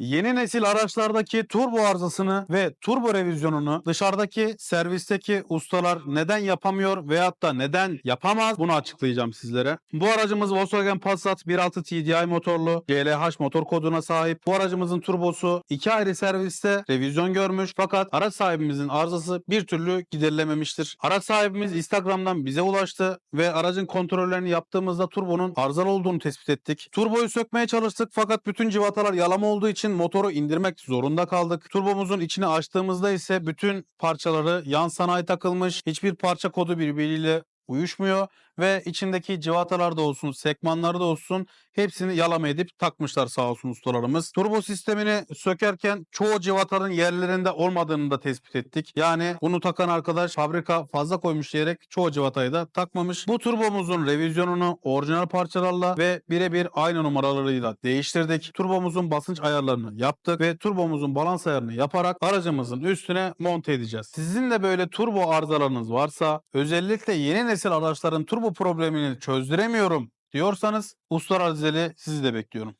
Yeni nesil araçlardaki turbo arızasını ve turbo revizyonunu dışarıdaki servisteki ustalar neden yapamıyor veyahut da neden yapamaz bunu açıklayacağım sizlere. Bu aracımız Volkswagen Passat 1.6 TDI motorlu GLH motor koduna sahip. Bu aracımızın turbosu iki ayrı serviste revizyon görmüş fakat araç sahibimizin arızası bir türlü giderilememiştir. Araç sahibimiz Instagram'dan bize ulaştı ve aracın kontrollerini yaptığımızda turbonun arızalı olduğunu tespit ettik. Turboyu sökmeye çalıştık fakat bütün civatalar yalama olduğu için motoru indirmek zorunda kaldık. Turbomuzun içini açtığımızda ise bütün parçaları yan sanayi takılmış. Hiçbir parça kodu birbiriyle uyuşmuyor ve içindeki civatalar da olsun, sekmanları da olsun hepsini yalama edip takmışlar sağ olsun ustalarımız. Turbo sistemini sökerken çoğu civataların yerlerinde olmadığını da tespit ettik. Yani bunu takan arkadaş fabrika fazla koymuş diyerek çoğu civatayı da takmamış. Bu turbomuzun revizyonunu orijinal parçalarla ve birebir aynı numaralarıyla değiştirdik. Turbomuzun basınç ayarlarını yaptık ve turbomuzun balans ayarını yaparak aracımızın üstüne monte edeceğiz. Sizin de böyle turbo arızalarınız varsa özellikle yeni nesil araçların turbo problemini çözdüremiyorum diyorsanız Azizeli sizi de bekliyorum.